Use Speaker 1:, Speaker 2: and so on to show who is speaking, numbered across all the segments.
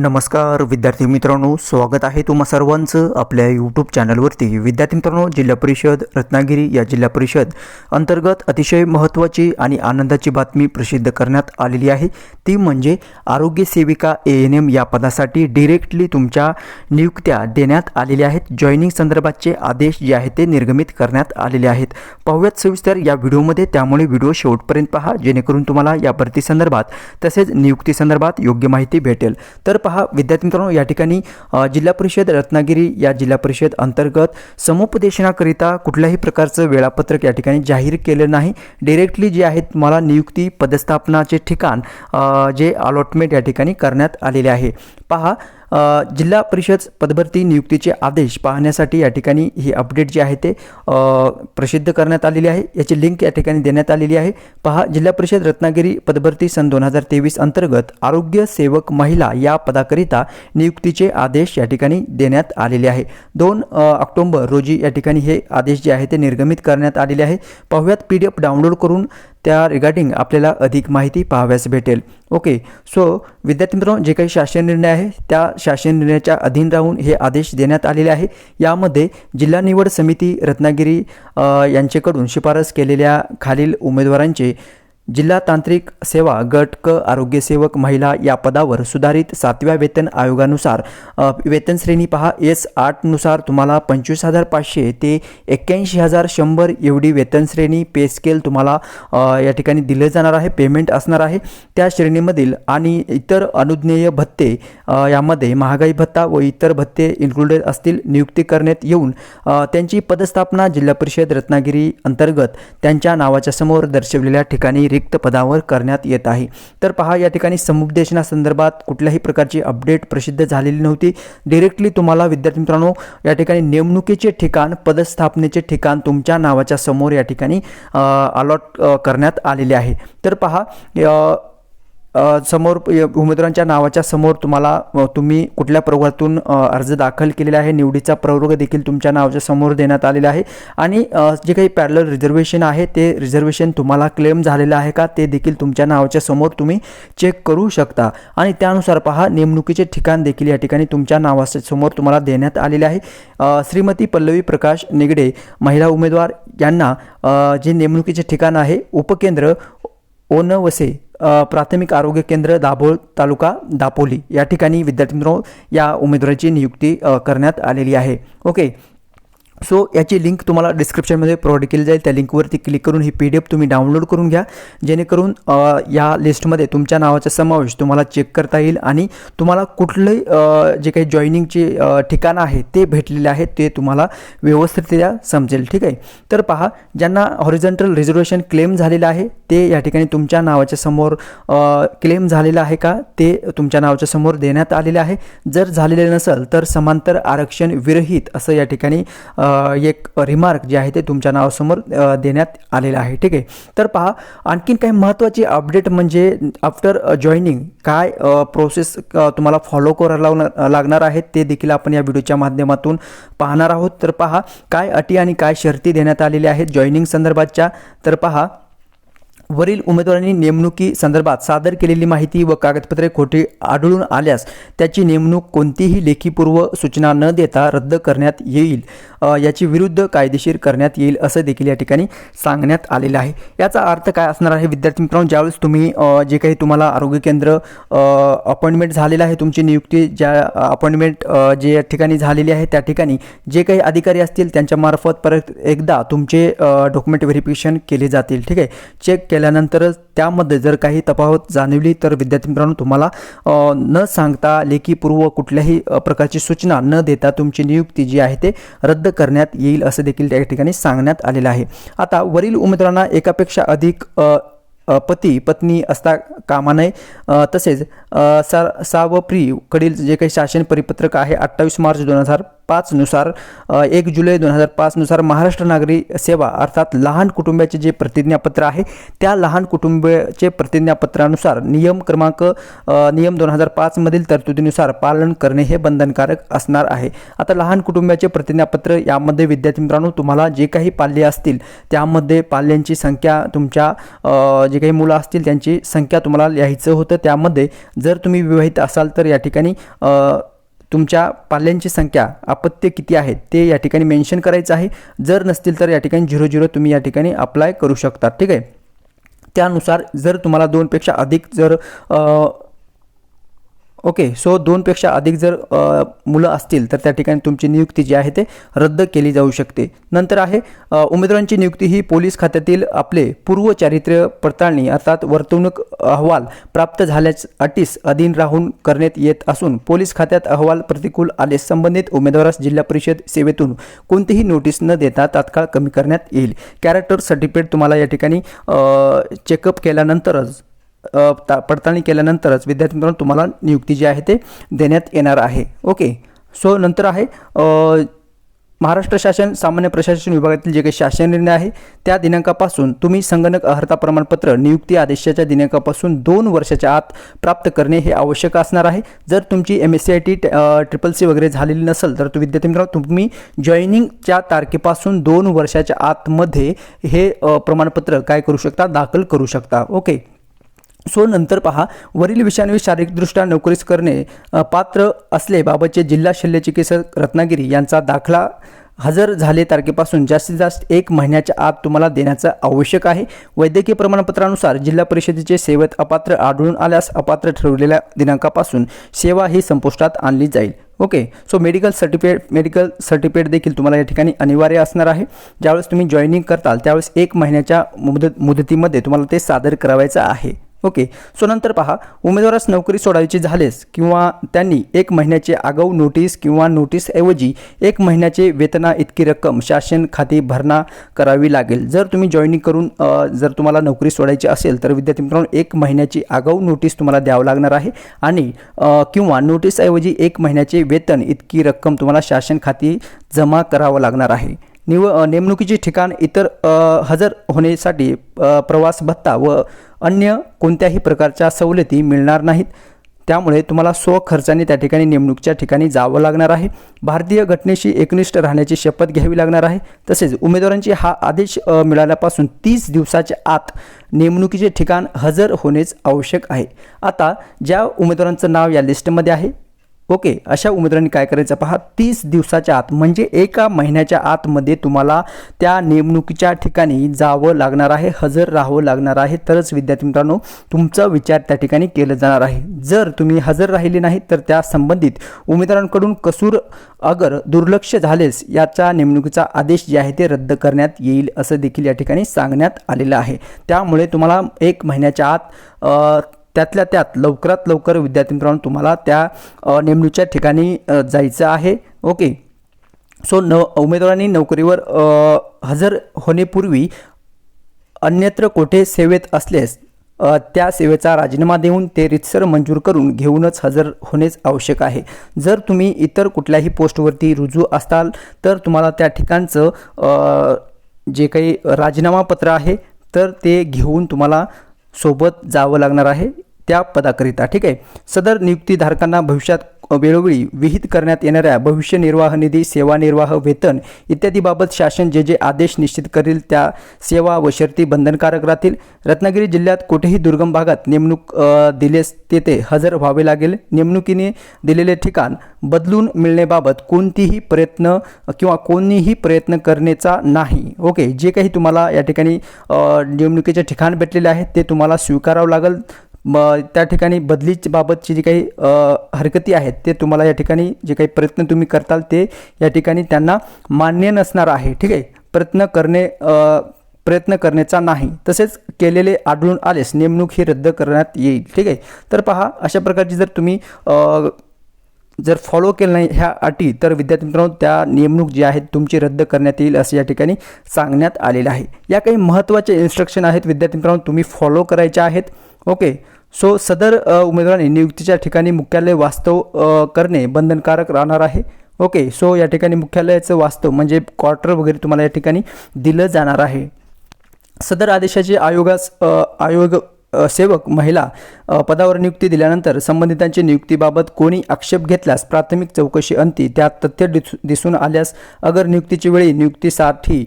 Speaker 1: नमस्कार विद्यार्थी मित्रांनो स्वागत आहे तुम्हा सर्वांचं आपल्या यूट्यूब चॅनलवरती विद्यार्थी मित्रांनो जिल्हा परिषद रत्नागिरी या जिल्हा परिषद अंतर्गत अतिशय महत्त्वाची आणि आनंदाची बातमी प्रसिद्ध करण्यात आलेली आहे. ती म्हणजे आरोग्य सेविका ए एन एम या पदासाठी डिरेक्टली तुमच्या नियुक्त्या देण्यात आलेल्या आहेत. जॉईनिंग संदर्भातचे आदेश जे आहेत ते निर्गमित करण्यात आलेले आहेत. पाहूयात सविस्तर या व्हिडिओमध्ये. त्यामुळे व्हिडिओ शेवटपर्यंत पहा जेणेकरून तुम्हाला या भरती संदर्भात तसेच नियुक्ती संदर्भात योग्य माहिती भेटेल. तर पहा विद्यार्थी मित्रांनो या ठिकाणी जिल्हा परिषद रत्नागिरी या जिल्हा परिषद अंतर्गत समुपदेशनाकरिता कुठल्याही प्रकारचं वेळापत्रक या ठिकाणी जाहीर केलं नाही. डिरेक्टली जे आहेत तुम्हाला नियुक्ती पदस्थापनाचे ठिकाण जे अलॉटमेंट या ठिकाणी करण्यात आलेले आहे. पहा जिल्हा परिषद पदभरती नियुक्तीचे आदेश पाहण्यासाठी या ठिकाणी ही अपडेट जी आहे ते प्रसिद्ध करण्यात आलेली आहे. याची लिंक या ठिकाणी देण्यात आलेली आहे. पहा जिल्हा परिषद रत्नागिरी पदभरती सन दोन हजार तेवीस अंतर्गत आरोग्य सेवक महिला या पदाकरिता नियुक्तीचे आदेश या ठिकाणी देण्यात आलेले आहे. दोन ऑक्टोंबर रोजी या ठिकाणी हे आदेश जे आहे ते निर्गमित करण्यात आलेले आहे. पाहुयात पी डी एफ डाउनलोड करून त्या रिगार्डिंग आपल्याला अधिक माहिती पाहाव्यास भेटेल. ओके सो विद्यार्थी मित्रांनो जे काही शासन निर्णय आहे त्या शासन निर्णयाच्या अधीन राहून हे आदेश देण्यात आलेले आहे. यामध्ये जिल्हा निवड समिती रत्नागिरी यांचेकडून यांच्याकडून शिफारस केलेल्या खालील उमेदवारांचे जिल्हा तांत्रिक सेवा गट क आरोग्यसेवक महिला या पदावर सुधारित सातव्या वेतन आयोगानुसार वेतन श्रेणी पहा एस आठनुसार तुम्हाला पंचवीस हजार पाचशे ते एक्क्याऐंशी हजार शंभर एवढी वेतन श्रेणी पे स्केल तुम्हाला या ठिकाणी दिलं जाणार आहे पेमेंट असणार आहे. त्या श्रेणीमधील आणि इतर अनुज्ञेय भत्ते यामध्ये महागाई भत्ता व इतर भत्ते इन्क्लुडेड असतील नियुक्ती करण्यात येऊन त्यांची पदस्थापना जिल्हा परिषद रत्नागिरी अंतर्गत त्यांच्या नावाच्या समोर दर्शवलेल्या ठिकाणी रिक्त पदावर करण्यात येत आहे. तर पहा या ठिकाणी समुपदेशनासंदर्भात कुठल्याही प्रकारची अपडेट प्रसिद्ध झालेली नव्हती. डिरेक्टली तुम्हाला विद्यार्थी मित्रांनो या ठिकाणी नेमणुकीचे ठिकाण पदस्थापनेचे ठिकाण तुमच्या नावाच्या समोर या ठिकाणी अलॉट करण्यात आलेले आहे. तर पहा समोर य- उमेदवारांच्या नावाच्या समोर तुम्हाला तुम्ही कुठल्या प्रवर्गातून अर्ज दाखल केलेला आहे निवडीचा प्रवर्ग देखील तुमच्या नावाच्या समोर देण्यात आलेला आहे. आणि जे काही पॅरल रिझर्वेशन आहे ते रिझर्वेशन तुम्हाला क्लेम झालेलं आहे का ते देखील तुमच्या नावाच्या समोर तुम्ही चेक करू शकता. आणि त्यानुसार पहा नेमणुकीचे ठिकाण देखील या ठिकाणी तुमच्या नावाच्या समोर तुम्हाला देण्यात आलेले आहे. श्रीमती पल्लवी प्रकाश निगडे महिला उमेदवार यांना जे नेमणुकीचे ठिकाण आहे उपकेंद्र ओनवसे प्राथमिक आरोग्य केंद्र दाभोळ तालुका दापोली या ठिकाणी विद्यार्थी मित्रांनो या उमेदवाराची नियुक्ती करण्यात आलेली आहे. ओके. सो याची लिंक तुम्हाला डिस्क्रिप्शनमध्ये प्रोव्हाइड केली जाईल. त्या लिंकवरती क्लिक करून ही पी डी एफ तुम्ही डाउनलोड करून घ्या. जेणेकरून या लिस्टमध्ये तुमच्या नावाचा समावेश तुम्हाला चेक करता येईल आणि तुम्हाला कुठलंही जे काही जॉईनिंगचे ठिकाणं ठिकाण आहे ते भेटलेले आहे ते तुम्हाला व्यवस्थितरित्या समजेल. ठीक आहे? तर पहा ज्यांना हॉरिझॉन्टल रिझर्वेशन क्लेम झालेलं आहे ते या ठिकाणी तुमच्या नावाच्या समोर क्लेम झालेलं आहे का? ते तुमच्या नावाच्या समोर देण्यात आलेलं आहे. जर झालेले नसेल तर समांतर आरक्षण विरहित असं या ठिकाणी एक रिमार्क जे आहे ते तुमच्या नावासमोर देण्यात आलेलं आहे. ठीक आहे? तर पहा आणखीन काही महत्त्वाची अपडेट म्हणजे आफ्टर जॉईनिंग काय प्रोसेस तुम्हाला फॉलो करायला लावणार लागणार आहेत ते देखील आपण या व्हिडिओच्या माध्यमातून पाहणार आहोत. तर पहा काय अटी आणि काय शर्ती देण्यात आलेल्या आहेत जॉईनिंग संदर्भातच्या? तर पहा वरील उमेदवारांनी नेमणुकी संदर्भात सादर केलेली माहिती व कागदपत्रे खोटी आढळून आल्यास त्याची नेमणूक कोणतीही लेखीपूर्व सूचना न देता रद्द करण्यात येईल. याची विरुद्ध कायदेशीर करण्यात येईल असं देखील या ठिकाणी सांगण्यात आलेलं आहे. याचा अर्थ काय असणार आहे? विद्यार्थी मित्रांनो ज्यावेळेस तुम्ही जे काही तुम्हाला आरोग्य केंद्र अपॉइंटमेंट झालेलं आहे तुमची नियुक्ती ज्या अपॉइंटमेंट जे या ठिकाणी झालेली आहे त्या ठिकाणी जे काही अधिकारी असतील त्यांच्यामार्फत परत एकदा तुमचे डॉक्युमेंट व्हेरिफिकेशन केले जातील. ठीक आहे? चेक केल्यानंतर त्यामध्ये जर काही तफावत जाणवली तर विद्यार्थी मित्रांनो तुम्हाला न सांगता लेखीपूर्व कुठल्याही प्रकारची सूचना न देता तुमची नियुक्ती जी आहे ते रद्द करण्यात येईल असं देखील त्या ठिकाणी सांगण्यात आलेलं आहे. आता वरील उमेदवारांना एकापेक्षा अधिक पती पत्नी असता कामा नये. तसेच सा सावप्रीकडील जे काही शासन परिपत्रक आहे अठ्ठावीस मार्च दोन हजार पाचनुसार एक जुलै दोन हजार पाचनुसार महाराष्ट्र नागरी सेवा अर्थात लहान कुटुंबाचे जे प्रतिज्ञापत्र आहे त्या लहान कुटुंबाचे प्रतिज्ञापत्रानुसार नियम क्रमांक नियम दोन हजार पाचमधील तरतुदीनुसार पालन करणे हे बंधनकारक असणार आहे. आता लहान कुटुंबाचे प्रतिज्ञापत्र यामध्ये विद्यार्थी मित्रांनो तुम्हाला जे काही पाल्य असतील त्यामध्ये पाल्यांची संख्या तुमच्या जे काही मुलं असतील त्यांची संख्या तुम्हाला लिहायचं होतं. त्यामध्ये जर तुम्ही विवाहित असाल तर या ठिकाणी तुमच्या पाल्यांची संख्या अपत्य किती आहेत ते या ठिकाणी मेन्शन करायचं आहे. जर नसतील तर या ठिकाणी झिरो झिरो तुम्ही या ठिकाणी अप्लाय करू शकता. ठीक आहे? त्यानुसार जर तुम्हाला दोनपेक्षा अधिक जर ओके सो दोनपेक्षा अधिक जर मुलं असतील तर त्या ठिकाणी तुमची नियुक्ती जी आहे ते रद्द केली जाऊ शकते. नंतर आहे उमेदवारांची नियुक्ती ही पोलीस खात्यातील आपले पूर्व चारित्र्य पडताळणी अर्थात वर्तवणूक अहवाल प्राप्त झाल्याच अटीस अधीन राहून करण्यात येत असून पोलीस खात्यात अहवाल प्रतिकूल आले संबंधित उमेदवारास जिल्हा परिषद सेवेतून कोणतीही नोटीस न देता तात्काळ कमी करण्यात येईल. कॅरेक्टर सर्टिफिकेट तुम्हाला या ठिकाणी चेकअप केल्यानंतरच पडताळणी केल्यानंतरच विद्यार्थी मित्रांनो तुम्हाला नियुक्ती जी आहे ते देण्यात येणार आहे. ओके. सो नंतर आहे महाराष्ट्र शासन सामान्य प्रशासन विभागातील जे काही शासन निर्णय आहे त्या दिनांकापासून तुम्ही संगणक अर्हता प्रमाणपत्र नियुक्ती आदेशाच्या दिनांकापासून दोन वर्षाच्या आत प्राप्त करणे हे आवश्यक असणार आहे. जर तुमची M S C I T triple C वगैरे झालेली नसेल तर तु विद्यार्थी मित्रांनो तुम्ही जॉईनिंगच्या तारखेपासून दोन वर्षाच्या आतमध्ये हे प्रमाणपत्र काय करू शकता? दाखल करू शकता. ओके. सो नंतर पहा वरील विषयांवर शारीरिकदृष्ट्या नोकरीस करणे पात्र असलेबाबतचे जिल्हा शल्यचिकित्सक रत्नागिरी यांचा दाखला हजर झाले तारखेपासून जास्तीत जास्त एक महिन्याच्या आत तुम्हाला देण्याचं आवश्यक आहे. वैद्यकीय प्रमाणपत्रानुसार जिल्हा परिषदेचे सेवेत अपात्र आढळून आल्यास अपात्र ठरवलेल्या दिनांकापासून सेवा ही संपुष्टात आणली जाईल. Okay? So medical certificate medical certificate देखील तुम्हाला या ठिकाणी अनिवार्य असणार आहे. ज्यावेळेस तुम्ही जॉईनिंग करताल त्यावेळेस एक महिन्याच्या मुदत मुदतीमध्ये तुम्हाला ते सादर करावायचं आहे. ओके. सो नंतर पहा उमेदवारास नोकरी सोडायची झालेस किंवा त्यांनी एक महिन्याचे आगाऊ नोटीस किंवा नोटीसऐवजी एक महिन्याचे वेतना इतकी रक्कम शासन खाती भरणा करावी लागेल. जर तुम्ही जॉईनिंग करून जर तुम्हाला नोकरी सोडायची असेल तर विद्यार्थी मित्रांनो एक महिन्याची आगाऊ नोटीस तुम्हाला द्यावं लागणार आहे आणि किंवा नोटीसऐवजी एक महिन्याचे वेतन इतकी रक्कम तुम्हाला शासन खाती जमा करावं लागणार आहे. निव नेमणुकीचे ठिकाण इतर हजर होण्यासाठी प्रवास भत्ता व अन्य कोणत्याही प्रकारच्या सवलती मिळणार नाहीत. त्यामुळे तुम्हाला स्वखर्चाने त्या ठिकाणी नेमणुकीच्या ठिकाणी जावं लागणार आहे. भारतीय घटनेशी एकनिष्ठ राहण्याची शपथ घ्यावी लागणार आहे. तसेच उमेदवारांची हा आदेश मिळाल्यापासून तीस दिवसाच्या आत नेमणुकीचे ठिकाण हजर होणेच आवश्यक आहे. आता ज्या उमेदवारांचं नाव या लिस्टमध्ये आहे ओके अशा उमेदवारांनी काय करायचं पहा? तीस दिवसाच्या आत म्हणजे एका महिन्याच्या आतमध्ये तुम्हाला त्या नेमणुकीच्या ठिकाणी जावं लागणार आहे हजर राहावं लागणार आहे. तरच विद्यार्थी मित्रांनो तुमचा विचार त्या ठिकाणी केला जाणार आहे. जर तुम्ही हजर राहिले नाही तर त्या संबंधित उमेदवारांकडून कसूर अगर दुर्लक्ष झालेस याचा नेमणुकीचा आदेश जे आहे ते रद्द करण्यात येईल असं देखील या ठिकाणी सांगण्यात आलेलं आहे. त्यामुळे तुम्हाला एक महिन्याच्या आत त्यातल्या त्यात लवकरात लवकर विद्यार्थी मित्रांनो तुम्हाला त्या नेमणूच्या ठिकाणी जायचं आहे. ओके. सो न उमेदवारांनी नोकरीवर हजर होण्यापूर्वी अन्यत्र कोठे सेवेत असल्यास त्या सेवेचा राजीनामा देऊन ते रितसर मंजूर करून घेऊनच हजर होणेच आवश्यक आहे. जर तुम्ही इतर कुठल्याही पोस्टवरती रुजू असाल तर तुम्हाला त्या ठिकाणचं जे काही राजीनामा पत्र आहे तर ते घेऊन तुम्हाला सोबत जावं लागणार आहे. त्या पदाकरिता ठीक आहे? सदर नियुक्तीधारकांना भविष्यात वेळोवेळी विहित करण्यात येणाऱ्या भविष्य निर्वाह निधी सेवा निर्वाह वेतन इत्यादीबाबत शासन जे जे आदेश निश्चित करील त्या सेवा व शर्ती बंधनकारक राहतील. रत्नागिरी जिल्ह्यात कुठेही दुर्गम भागात नेमणूक दिलेस तेथे हजर व्हावे लागेल. नेमणुकीने दिलेले ठिकाण बदलून मिळण्याबाबत कोणतीही प्रयत्न किंवा कोणीही प्रयत्न करण्याचा नाही. ओके? जे काही तुम्हाला या ठिकाणी नेमणुकीचे ठिकाण भेटलेले आहेत ते तुम्हाला स्वीकारावं लागेल. मग त्या ठिकाणी बदलीच्या बाबतची जी काही हरकती आहेत ते तुम्हाला या ठिकाणी जे काही प्रयत्न तुम्ही करताल ते या ठिकाणी त्यांना मान्य नसणार आहे. ठीक आहे? प्रयत्न करणे प्रयत्न करण्याचा नाही. तसेच केलेले आढळून आलेस नेमणूक ही रद्द करण्यात येईल. ठीक आहे? तर पहा अशा प्रकारची जर तुम्ही जर फॉलो केलं नाही ह्या अटी तर विद्यार्थी मित्रांनो त्या नेमणूक जी आहेत तुमची रद्द करण्यात येईल असं या ठिकाणी सांगण्यात आलेलं आहे. या काही महत्त्वाचे इन्स्ट्रक्शन आहेत विद्यार्थी मित्रांनो तुम्ही फॉलो करायच्या आहेत. ओके. सो सदर उमेदवाराने उमेदवारांनी नियुक्तीच्या ठिकाणी मुख्यालय वास्तव करणे बंधनकारक राहणार आहे. ओके. सो या ठिकाणी मुख्यालयाचं वास्तव म्हणजे क्वार्टर वगैरे तुम्हाला या ठिकाणी दिलं जाणार आहे. सदर आदेशाचे आयोगास आयोग सेवक महिला पदावर नियुक्ती दिल्यानंतर संबंधितांची नियुक्तीबाबत कोणी आक्षेप घेतल्यास प्राथमिक चौकशी अंती त्यात तथ्य दिसून आल्यास अगर नियुक्तीच्या वेळी नियुक्तीसाठी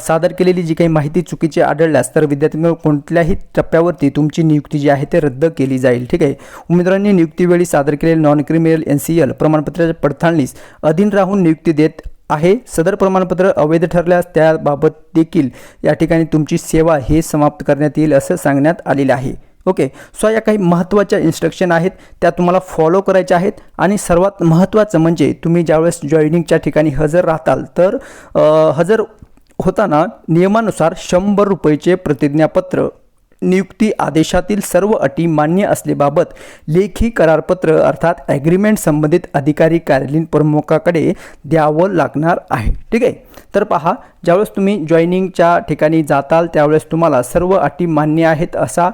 Speaker 1: सादर केलेली जी काही माहिती चुकीची आढळल्यास तर विद्यार्थ्यांना कोणत्याही टप्प्यावरती तुमची नियुक्ती जी आहे ते रद्द केली जाईल. ठीक आहे? उमेदवारांनी नियुक्तीवेळी सादर केलेले non criminal N C L प्रमाणपत्राच्या पडताळणीस अधीन राहून नियुक्ती देत आहे. सदर प्रमाणपत्र अवैध ठरल्यास त्याबाबत देखील या ठिकाणी तुमची सेवा हे समाप्त करण्यात येईल असं सांगण्यात आलेलं आहे. ओके? सो या काही महत्त्वाच्या इन्स्ट्रक्शन आहेत त्या तुम्हाला फॉलो करायच्या आहेत आणि सर्वात महत्त्वाचं म्हणजे तुम्ही ज्यावेळेस जॉईनिंगच्या ठिकाणी हजर राहताल तर हजर होताना नियमानुसार शंभर रुपयेचे प्रतिज्ञापत्र नियुक्ती आदेशातील सर्व अटी मान्य असलेबाबत लेखी करारपत्र अर्थात ॲग्रीमेंट संबंधित अधिकारी कार्यालयीन प्रमुखाकडे द्यावं लागणार आहे. ठीक आहे? तर पहा ज्यावेळेस तुम्ही जॉईनिंगच्या ठिकाणी जाताल त्यावेळेस तुम्हाला सर्व अटी मान्य आहेत असा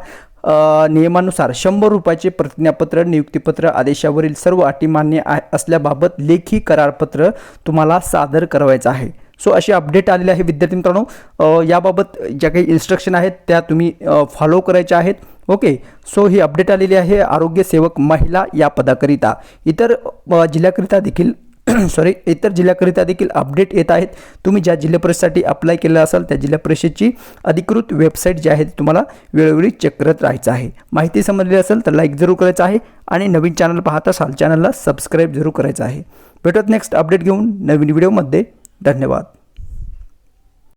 Speaker 1: नियमानुसार शंभर रुपयाचे प्रतिज्ञापत्र नियुक्तीपत्र आदेशावरील सर्व अटी मान्य आहे असल्याबाबत लेखी करारपत्र तुम्हाला सादर करावायचं आहे. सो अशी अपडेट आलेली आहे विद्यार्थी मित्रांनो. याबाबत ज्या काही इन्स्ट्रक्शन आहेत त्या तुम्ही फॉलो करायच्या आहेत. ओके? सो ही अपडेट आलेली आहे आरोग्य सेवक महिला या पदाकरिता. इतर जिल्ह्याकरिता देखील सॉरी इतर जिल्ह्याकरिता देखील अपडेट येत आहेत. तुम्ही ज्या जिल्हा परिषदेसाठी अप्लाय केलेला असाल त्या जिल्हा परिषदेची अधिकृत वेबसाईट जी आहे ती तुम्हाला वेळोवेळी चेक करत राहायचं आहे. माहिती समजली असेल तर लाईक जरूर करायचं आहे आणि नवीन चॅनल पाहत असाल चॅनलला सबस्क्राईब जरूर करायचं आहे. भेटत नेक्स्ट अपडेट घेऊन नवीन व्हिडिओमध्ये धन्यवाद.